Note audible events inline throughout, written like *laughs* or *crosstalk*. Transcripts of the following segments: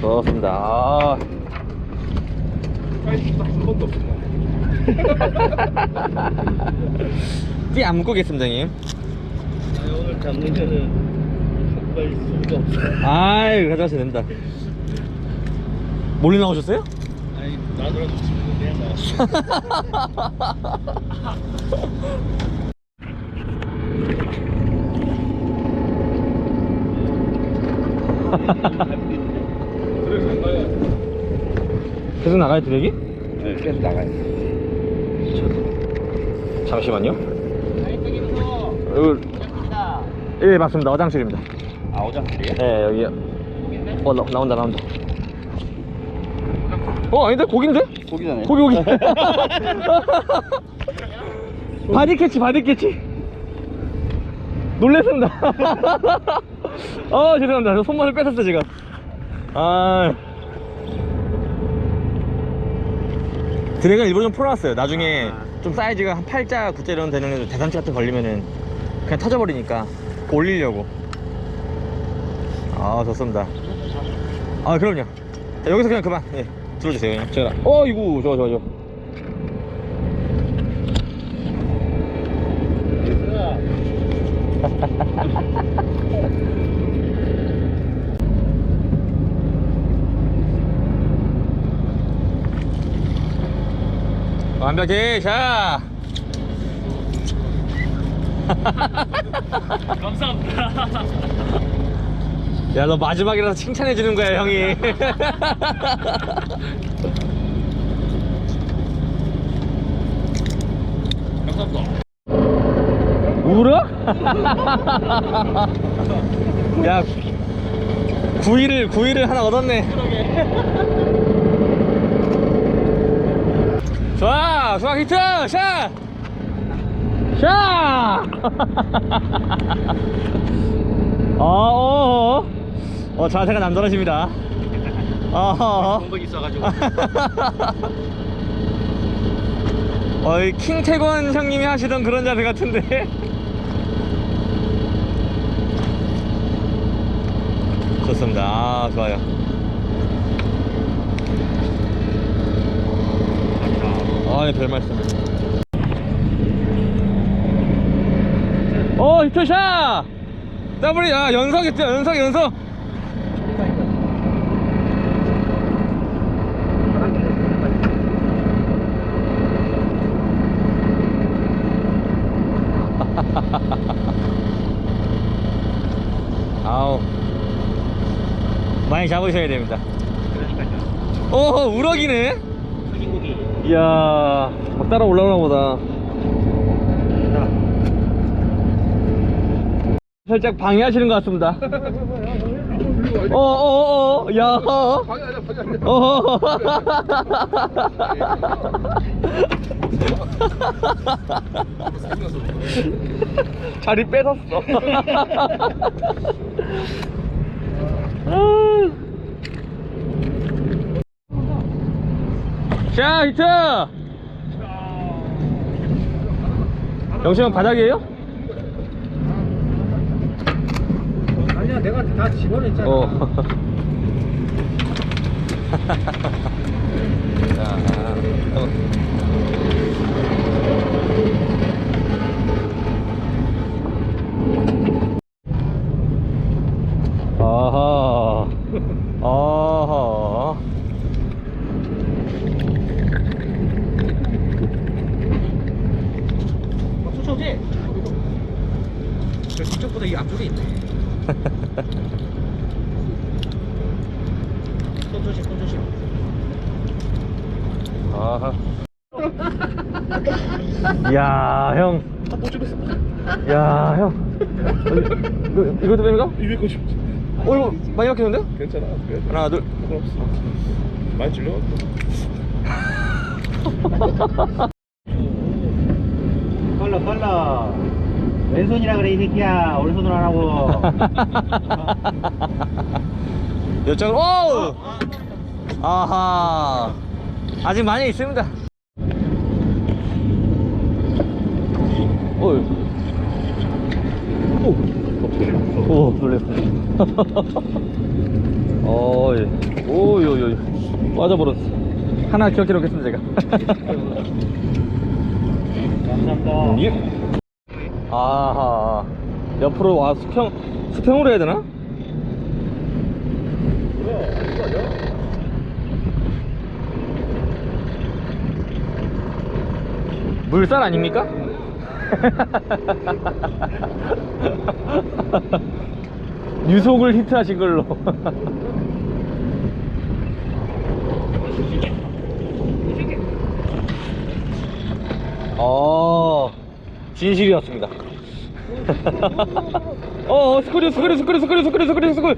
좋습니다. 아, 딱한 번도. 띠안 묶겠습니다, 형님. 아니, 오늘 잡으면은 족발 수가 없어. 아이, 가져가시면 됩니다. 몰래 나오셨어요? 아니, 나더라도 지금 내가 나왔어. 그래서 안 가요. 계속 나가요, 드랙이? 네, 계속 나가요. 잠시만요. 여기, 예, 맞습니다. 어장실입니다. 아, 오장실이에요? 네, 여기요. 어, 나, 나온다, 나온다. 어, 아닌데? 고기인데? 고기잖아요. 고기, 고기. *laughs* 바디 캐치, 바디 캐치. 놀랬습니다. *laughs* 어, 죄송합니다. 저 손맛을 뺏었어, 지금. 아. 드랙은 일부러 좀 풀어놨어요. 나중에 좀 사이즈가 한 8자, 9자 이런 되는 대산치 같은 거 걸리면은 그냥 터져버리니까 올리려고. 아, 좋습니다. 아, 그럼요. 자, 여기서 그냥 그만. 예. 들어주세요. 그냥. 제가. 어, 이구, 좋아, 좋아, 좋아. 완벽해, 자. 감사합니다. 야, 너 마지막이라서 칭찬해 주는 거야, 형이. 감사합니다. 울어? *laughs* 야, 구이를, 구이를 하나 얻었네. 좋아, 수학 히트! 샷! 샷! *laughs* 어, 어, 어. 어, 자세가 남다르십니다. 어, 공복 있어가지고. *laughs* 어, 이 킹태권 형님이 하시던 그런 자세 같은데. *laughs* 좋습니다. 아, 좋아요. 아, 네, 별 말씀. 어, 히트샷! 더블이, 아, 연석 했죠, 연석, 연석. *laughs* 아우. 많이 잡으셔야 됩니다. 오, 우럭이네? 이야, 막 따라 올라오나 보다. 살짝 방해하시는 것 같습니다. 어, 어, 어, 어, 야. 방해 아니야, 방해 아니야. 어. *laughs* 자리 뺏었어. *laughs* 자, 히트! 영시형 바닥이에요? 아니야, 내가 다 집어냈잖아. 어. *laughs* 자, 어. 아하. 아하. 쫓아오지? 저 뒤쪽보다 이 앞쪽에 있네. 손 조심, 손 조심. 아하. 야, 형. 아못 죽였어. 야, 형. 이거, 이것도 거 죽지. 어, 이거 많이 막히는데? 괜찮아. 그래. 하나, 둘. 상관없어. 많이 찔려갖고. *laughs* 빨라 빨라 왼손이라 그래 이 새끼야 오른손으로 안 하고 이쪽으로, 오! 아하. 아직 많이 있습니다. 오. 오. 오, 놀랬어. *laughs* 어이. 오. 빠져버렸어. 하나 기억해 놓겠습니다, 제가. 감사합니다. 예. 아하. 옆으로 와, 수평, 수평으로 해야 되나? 물살 아닙니까? *laughs* 유속을 히트하신 걸로. *laughs* 어, 진실이었습니다. 어, *laughs* 어, 스크류, 스크류, 스크류, 스크류, 스크류, 스크류, 스크류.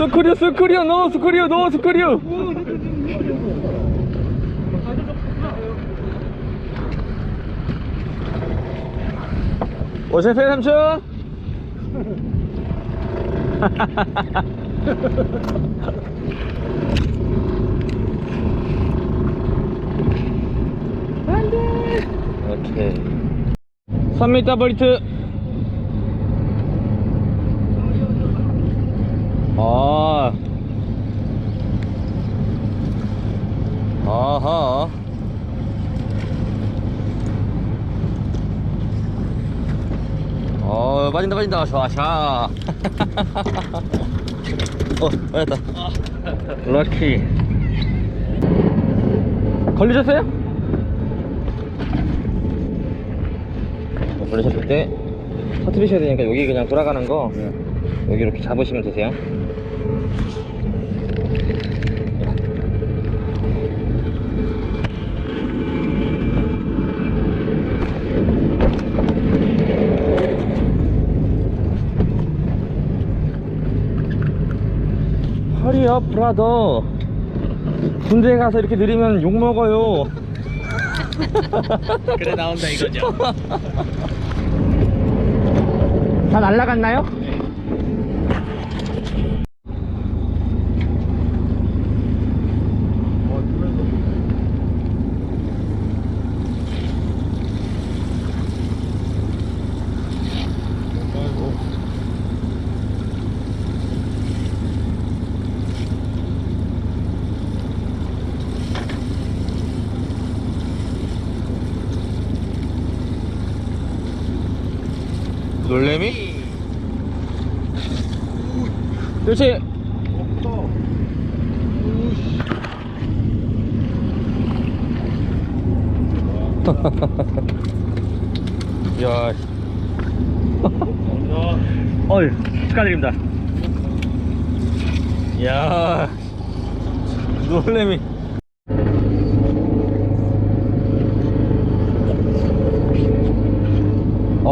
스크류, 스크류, 노, 스크류, 노, 스크류. 오세요, 삼촌. 오케이. 3m 버리트. 아. 아하. 어, 빠진다, 빠진다. 좋아, 좋아. *laughs* 어, 맞았다. 럭키. 걸리셨어요? 어, 걸리셨을 때 터트리셔야 되니까 여기 그냥 돌아가는 거 여기 이렇게 잡으시면 되세요. 허리업 브라더 군대 가서 이렇게 느리면 욕 먹어요. 그래 나온다 이거죠. *laughs* 다 날라갔나요? 놀래미? 그렇지. *laughs* 야. *laughs* 어이, 축하드립니다. 야. 놀래미.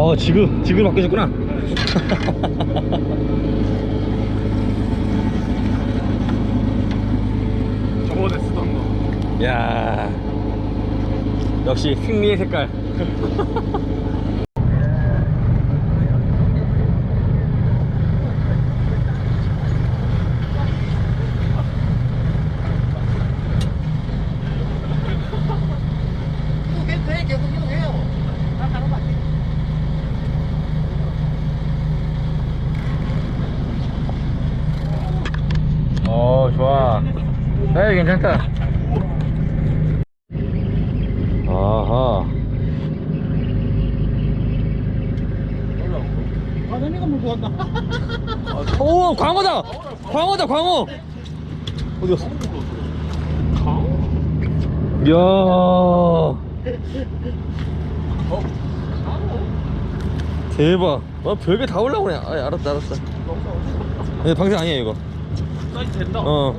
어, 지금, 지금 바뀌어졌구나. *laughs* 저번에 쓰던 거. 야 역시 승리의 색깔 *laughs* 어 좋아. 에이 괜찮다. 아하. 오 광어다! 광어다 광어! 어디 갔어? 이야. 대박. 아 별게 다 올라오네. 아 알았다 알았어 네, 방생 아니에요 이거 사이즈 된다. 어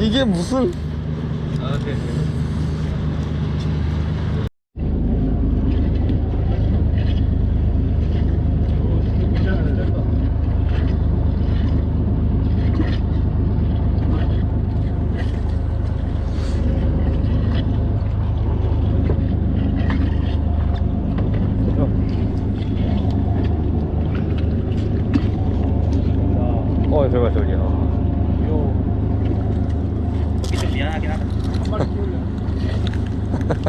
이게 무슨 아, 네. 어 별거 저기야 좀 미안하긴 하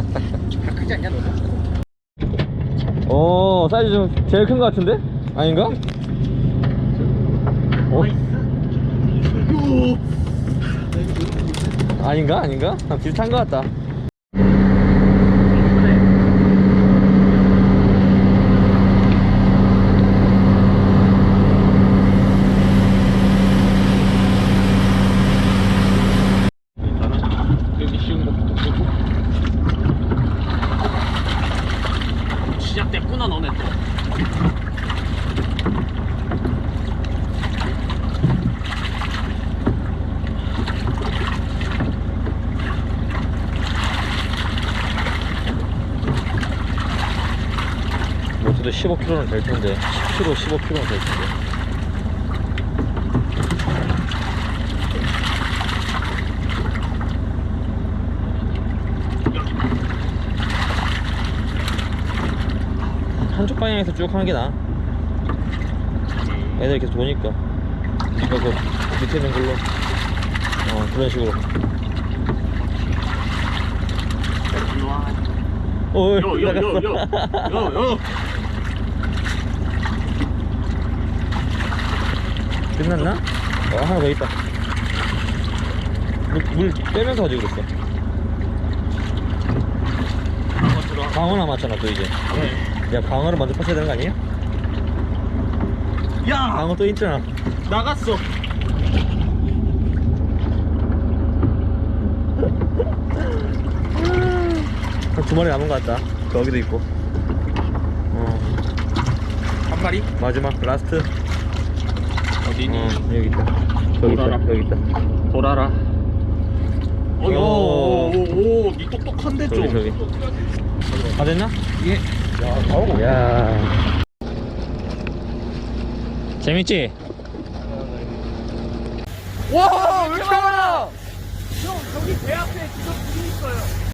다. 크지 않냐, 너도? 오 사이즈 좀 제일 큰 거 같은데? 아닌가? 어? 아닌가? 아닌가? 아, 비슷한 거 같다 일단은 여기 쉬운 것부터 보고 시작됐구나 너네 또 모터도 15kg는 될 텐데 10kg, 15kg는 될 텐데. 한쪽 방향에서 쭉 하는 게 나아. 애들 계속 도니까. 이거 그 밑에 있는 걸로. 어 그런 식으로. 일로와. 어이 요요요요요요 끝났나? 어 하나 더 있다. 물, 물 빼면서 가지고 그랬어. 광어 남았잖아 또 이제. 야 광어를 먼저 pass야 되는 거 아니에요? 야! 광어 또 있잖아 나갔어. 한두 마리 남은 거 같다. 저기도 있고. 어. 한 마리? 마지막 라스트 어디니 어 여기 있다 저기 있다 돌아라. 여기 있다 돌아라 오. 어요오오 니 똑똑한데 좀 저기, 저기. 다 됐나? 예. 야 나오고 야 재밌지? 와 왜 이렇게 많아 형 저기 배 앞에 지금 불이 있어요